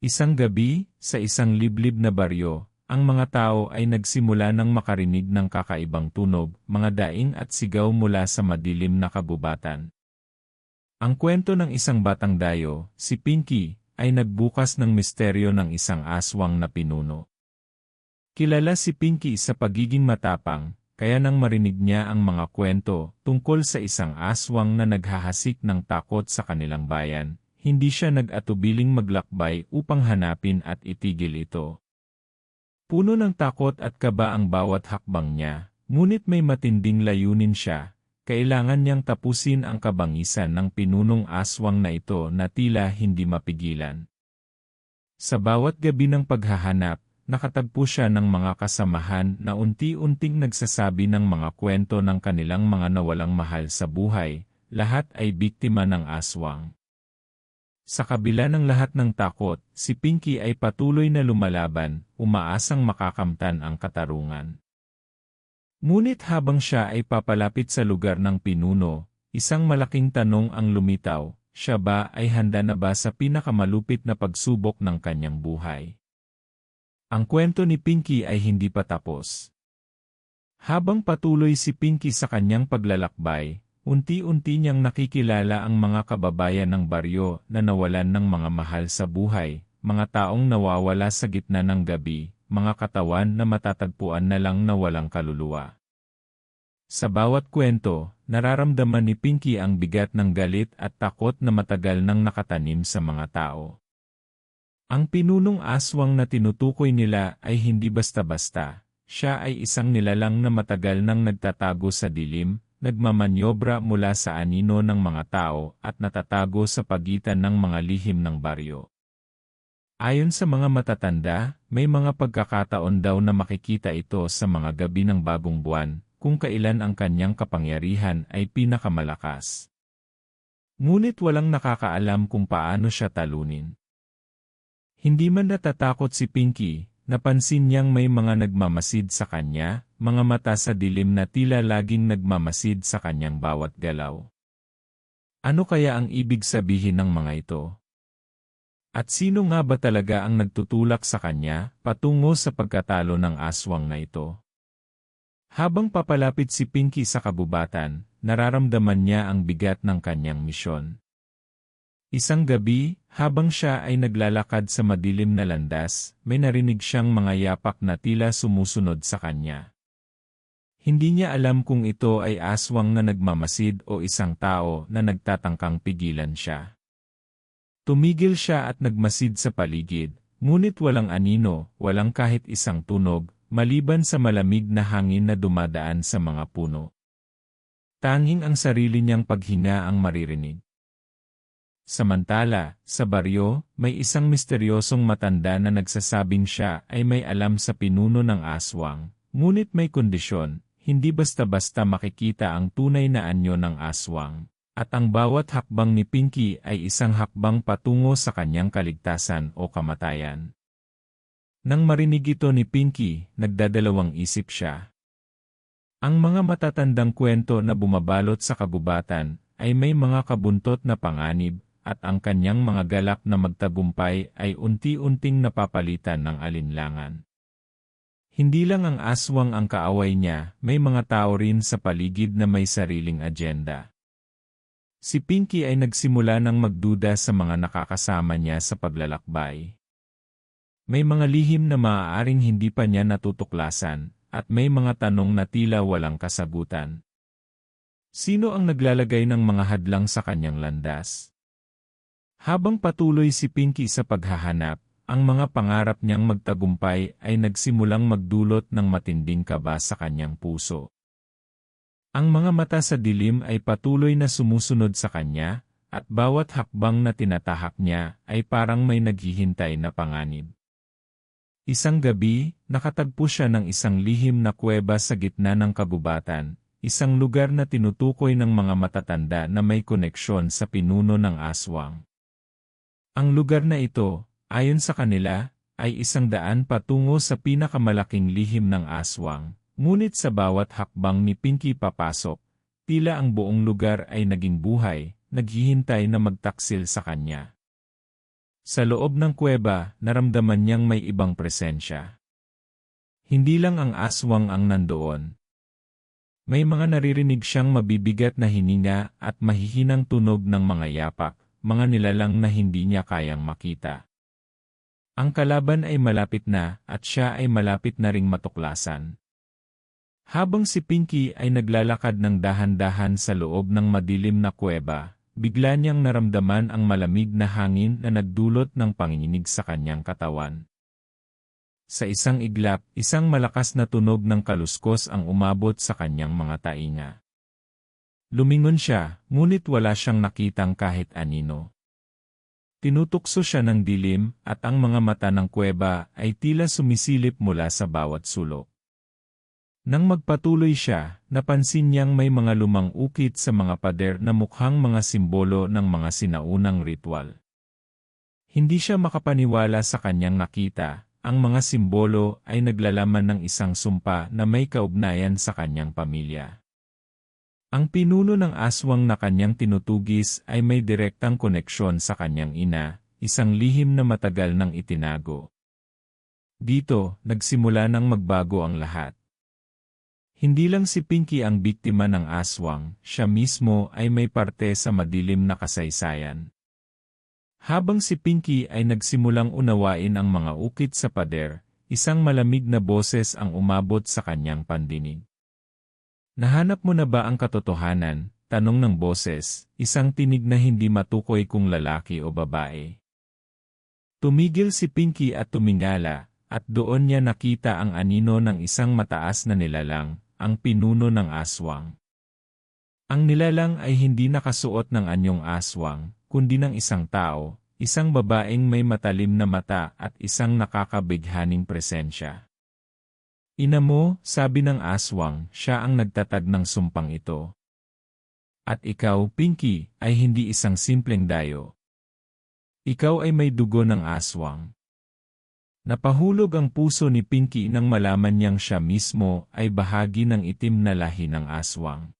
Isang gabi, sa isang liblib na baryo, ang mga tao ay nagsimula ng makarinig ng kakaibang tunog, mga daing at sigaw mula sa madilim na kabubatan. Ang kwento ng isang batang dayo, si Pinky, ay nagbukas ng misteryo ng isang aswang na pinuno. Kilala si Pinky sa pagiging matapang, kaya nang marinig niya ang mga kwento tungkol sa isang aswang na naghahasik ng takot sa kanilang bayan, hindi siya nag-atubiling maglakbay upang hanapin at itigil ito. Puno ng takot at kaba ang bawat hakbang niya, ngunit may matinding layunin siya, kailangan niyang tapusin ang kabangisan ng pinunong aswang na ito na tila hindi mapigilan. Sa bawat gabi ng paghahanap, nakatagpo siya ng mga kasamahan na unti-unting nagsasabi ng mga kwento ng kanilang mga nawalang mahal sa buhay, lahat ay biktima ng aswang. Sa kabila ng lahat ng takot, si Pinky ay patuloy na lumalaban, umaasang makakamtan ang katarungan. Ngunit habang siya ay papalapit sa lugar ng pinuno, isang malaking tanong ang lumitaw, siya ba ay handa na ba sa pinakamalupit na pagsubok ng kanyang buhay? Ang kwento ni Pinky ay hindi pa tapos. Habang patuloy si Pinky sa kanyang paglalakbay, Unti-unti niyang nakikilala ang mga kababayan ng baryo na nawalan ng mga mahal sa buhay, mga taong nawawala sa gitna ng gabi, mga katawan na matatagpuan na lang na walang kaluluwa. Sa bawat kwento, nararamdaman ni Pinky ang bigat ng galit at takot na matagal nang nakatanim sa mga tao. Ang pinunong aswang na tinutukoy nila ay hindi basta-basta, siya ay isang nilalang na matagal nang nagtatago sa dilim, nagmamanyobra mula sa anino ng mga tao at natatago sa pagitan ng mga lihim ng baryo. Ayon sa mga matatanda, may mga pagkakataon daw na makikita ito sa mga gabi ng bagong buwan, kung kailan ang kanyang kapangyarihan ay pinakamalakas. Ngunit walang nakakaalam kung paano siya talunin. Hindi man natatakot si Pinky, napansin niyang may mga nagmamasid sa kanya, mga mata sa dilim na tila laging nagmamasid sa kanyang bawat galaw. Ano kaya ang ibig sabihin ng mga ito? At sino nga ba talaga ang nagtutulak sa kanya patungo sa pagkatalo ng aswang na ito? Habang papalapit si Pinky sa kabubatan, nararamdaman niya ang bigat ng kanyang misyon. Isang gabi, habang siya ay naglalakad sa madilim na landas, may narinig siyang mga yapak na tila sumusunod sa kanya. Hindi niya alam kung ito ay aswang na nagmamasid o isang tao na nagtatangkang pigilan siya. Tumigil siya at nagmasid sa paligid, ngunit walang anino, walang kahit isang tunog, maliban sa malamig na hangin na dumadaan sa mga puno. Tanging ang sarili niyang paghinga ang maririnig. Samantala, sa baryo, may isang misteryosong matanda na nagsasabing siya ay may alam sa pinuno ng aswang, ngunit may kondisyon, hindi basta-basta makikita ang tunay na anyo ng aswang, at ang bawat hakbang ni Pinky ay isang hakbang patungo sa kanyang kaligtasan o kamatayan. Nang marinig ito ni Pinky, nagdadalawang isip siya. Ang mga matatandang kwento na bumabalot sa kabubatan ay may mga kabuntot na panganib, at ang kanyang mga galak na magtagumpay ay unti-unting napapalitan ng alinlangan. Hindi lang ang aswang ang kaaway niya, may mga tao rin sa paligid na may sariling agenda. Si Pinky ay nagsimula ng magduda sa mga nakakasama niya sa paglalakbay. May mga lihim na maaaring hindi pa niya natutuklasan, at may mga tanong na tila walang kasagutan. Sino ang naglalagay ng mga hadlang sa kanyang landas? Habang patuloy si Pinky sa paghahanap, ang mga pangarap niyang magtagumpay ay nagsimulang magdulot ng matinding kaba sa kanyang puso. Ang mga mata sa dilim ay patuloy na sumusunod sa kanya, at bawat hakbang na tinatahak niya ay parang may naghihintay na panganib. Isang gabi, nakatagpo siya ng isang lihim na kuweba sa gitna ng kabubatan, isang lugar na tinutukoy ng mga matatanda na may koneksyon sa pinuno ng aswang. Ang lugar na ito, Ayon sa kanila, ay isang daan patungo sa pinakamalaking lihim ng aswang, ngunit sa bawat hakbang ni Pinky papasok, tila ang buong lugar ay naging buhay, naghihintay na magtaksil sa kanya. Sa loob ng kuweba, naramdaman niyang may ibang presensya. Hindi lang ang aswang ang nandoon. May mga naririnig siyang mabibigat na hininga at mahihinang tunog ng mga yapak, mga nilalang na hindi niya kayang makita. Ang kalaban ay malapit na at siya ay malapit na ring matuklasan. Habang si Pinky ay naglalakad ng dahan-dahan sa loob ng madilim na kuweba, bigla niyang naramdaman ang malamig na hangin na nagdulot ng panginginig sa kanyang katawan. Sa isang iglap, isang malakas na tunog ng kaluskos ang umabot sa kanyang mga tainga. Lumingon siya, ngunit wala siyang nakitang kahit anino. Tinutukso siya ng dilim at ang mga mata ng kuweba ay tila sumisilip mula sa bawat sulok. Nang magpatuloy siya, napansin niyang may mga lumang ukit sa mga pader na mukhang mga simbolo ng mga sinaunang ritual. Hindi siya makapaniwala sa kanyang nakita, ang mga simbolo ay naglalaman ng isang sumpa na may kaugnayan sa kanyang pamilya. Ang pinuno ng aswang na kanyang tinutugis ay may direktang koneksyon sa kanyang ina, isang lihim na matagal nang itinago. Dito, nagsimula nang magbago ang lahat. Hindi lang si Pinky ang biktima ng aswang, siya mismo ay may parte sa madilim na kasaysayan. Habang si Pinky ay nagsimulang unawain ang mga ukit sa pader, isang malamig na boses ang umabot sa kanyang pandinig. Nahanap mo na ba ang katotohanan? Tanong ng boses, isang tinig na hindi matukoy kung lalaki o babae. Tumigil si Pinky at tumingala, at doon niya nakita ang anino ng isang mataas na nilalang, ang pinuno ng aswang. Ang nilalang ay hindi nakasuot ng anyong aswang, kundi ng isang tao, isang babaeng may matalim na mata at isang nakakabighaning presensya. Ina mo, sabi ng aswang, siya ang nagtatag ng sumpang ito. At ikaw, Pinky, ay hindi isang simpleng dayo. Ikaw ay may dugo ng aswang. Napahulog ang puso ni Pinky nang malaman niyang siya mismo ay bahagi ng itim na lahi ng aswang.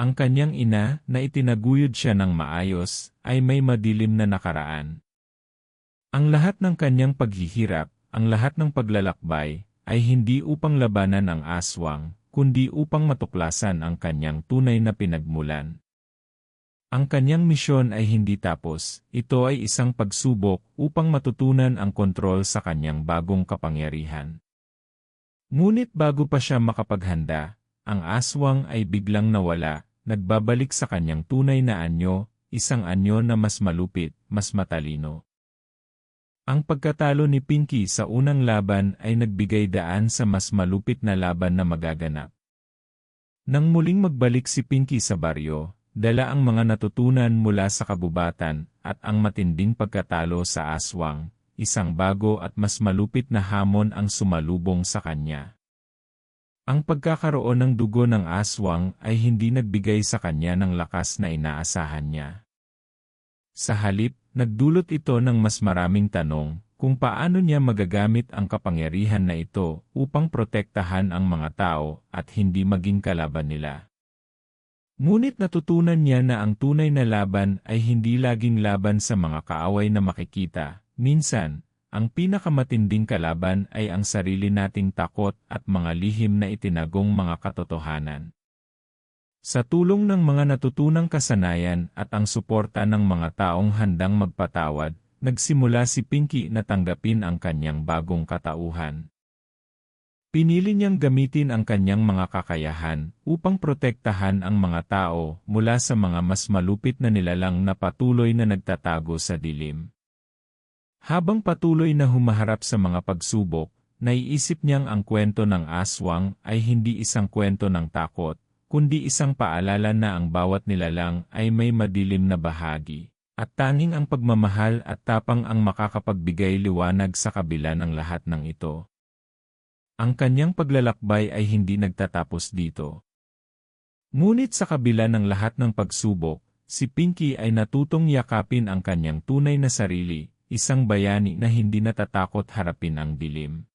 Ang kanyang ina, na itinaguyod siya ng maayos, ay may madilim na nakaraan. Ang lahat ng kanyang paghihirap, ang lahat ng paglalakbay, ay hindi upang labanan ang aswang, kundi upang matuklasan ang kanyang tunay na pinagmulan. Ang kanyang misyon ay hindi tapos, ito ay isang pagsubok upang matutunan ang kontrol sa kanyang bagong kapangyarihan. Ngunit bago pa siya makapaghanda, ang aswang ay biglang nawala, nagbabalik sa kanyang tunay na anyo, isang anyo na mas malupit, mas matalino. Ang pagkatalo ni Pinky sa unang laban ay nagbigay daan sa mas malupit na laban na magaganap. Nang muling magbalik si Pinky sa baryo, Dala ang mga natutunan mula sa kabubatan at ang matinding pagkatalo sa aswang, isang bago at mas malupit na hamon ang sumalubong sa kanya. Ang pagkakaroon ng dugo ng aswang ay hindi nagbigay sa kanya ng lakas na inaasahan niya. Sa halip, nagdulot ito ng mas maraming tanong kung paano niya magagamit ang kapangyarihan na ito upang protektahan ang mga tao at hindi maging kalaban nila. Ngunit natutunan niya na ang tunay na laban ay hindi laging laban sa mga kaaway na makikita. Minsan, ang pinakamatinding kalaban ay ang sarili nating takot at mga lihim na itinagong mga katotohanan. Sa tulong ng mga natutunang kasanayan at ang suporta ng mga taong handang magpatawad, nagsimula si Pinky na tanggapin ang kanyang bagong katauhan. Pinili niyang gamitin ang kanyang mga kakayahan upang protektahan ang mga tao mula sa mga mas malupit na nilalang na patuloy na nagtatago sa dilim. Habang patuloy na humaharap sa mga pagsubok, naiisip niyang ang kwento ng aswang ay hindi isang kwento ng takot, kundi isang paalala na ang bawat nilalang ay may madilim na bahagi, at tanging ang pagmamahal at tapang ang makakapagbigay liwanag sa kabila ng lahat ng ito. Ang kanyang paglalakbay ay hindi nagtatapos dito. Ngunit sa kabila ng lahat ng pagsubok, si Pinky ay natutong yakapin ang kanyang tunay na sarili, isang bayani na hindi natatakot harapin ang dilim.